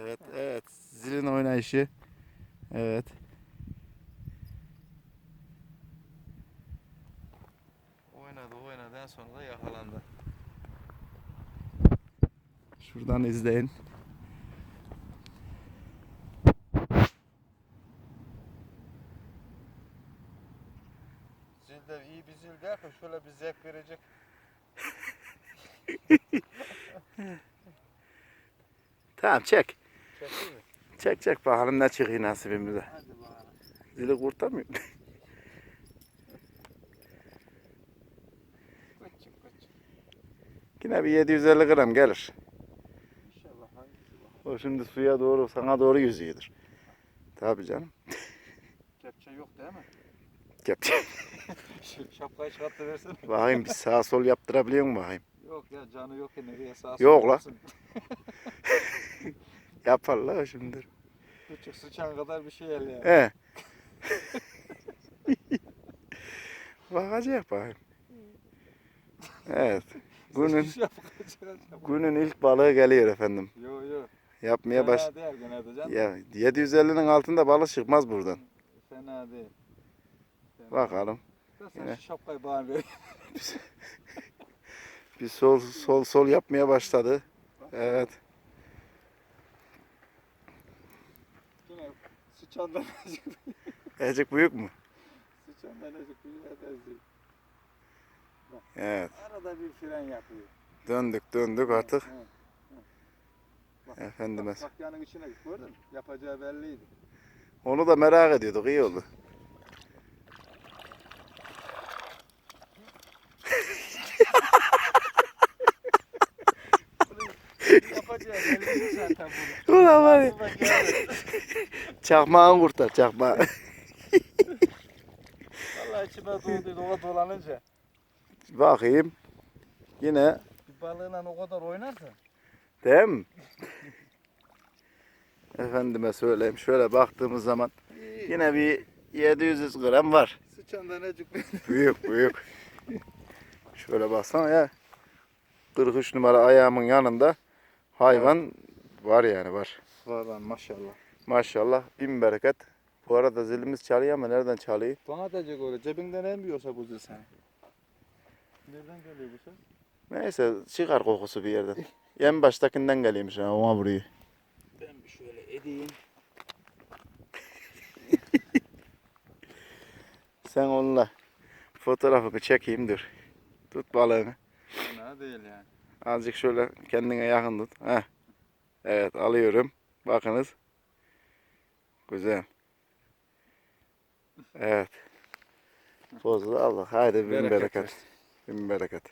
Evet, evet. Zilin oynayışı. Evet. Oynadı oynadı en sonunda yakalandı. Şuradan izleyin. Zil de iyi bir zil ki şöyle bir zevk verecek. Tamam çek. Çekti mi? Çek çek bakalım ne çıkıyor nasibimize. Hadi bakalım. Zili kurtarmıyor. Küçük küçük. Yine bir 750 gram gelir. İnşallah hangisi bakalım. O şimdi suya doğru sana doğru yüzüyordur. Tabii canım. Kepçe yok değil mi? Kepçe. Şapkayı çıkarttı versene. bakayım bir sağ sol yaptırabiliyor mu bakayım? Yok ya canı yok ya nereye sağ Yok sola la. yapsın. Yaparlar şimdi. Küçük sıçan kadar bir şey el ya. He. Bakacak bakayım. Evet. Günün, günün ilk balığı geliyor efendim. Yo yo. Yapmaya baş... Fena değil gene de canım. Ya 750'nin altında balık çıkmaz buradan. Fena değil. Fena Bakalım. sen Yine. şu şapkayı bana ver. Bir sol sol sol yapmaya başladı. Evet. Yine sıçandan azıcık Ecik büyük mü? sıçandan azıcık bir yerden Evet. Arada bir fren yapıyor. Döndük döndük artık. Hı. Bak, Efendime. Bak, bak yanın içine git gördün mü? Yapacağı belliydi. Onu da merak ediyorduk. iyi oldu. Yapacağı belliydi zaten bunu. Ulan var ya. Çakmağını kurtar çakmağı. Vallahi içime doğduydu o dolanınca. Bakayım. Yine Bir balığıyla o kadar oynarsa. değil mi? Efendime söyleyeyim. Şöyle baktığımız zaman yine bir 700 gram var. Sıçandan azıcık Büyük büyük. Şöyle baksana ya. 43 numara ayağımın yanında hayvan var yani var. Var lan maşallah. Maşallah bin bereket. Bu arada zilimiz çalıyor ama nereden çalıyor? Bana da öyle cebinden emmiyorsa bu zil sen. Nereden geliyor bu ses? Neyse çıkar kokusu bir yerden. En baştakinden geliyormuş ha ona vuruyor. Ben bir şöyle edeyim. Sen onunla fotoğrafını çekeyim dur. Tut balığını. Fena değil yani. Azıcık şöyle kendine yakın tut. Heh. Evet alıyorum. Bakınız. Güzel. Evet. Pozu da aldık. Haydi bin Bereket bereket. Bin bereket.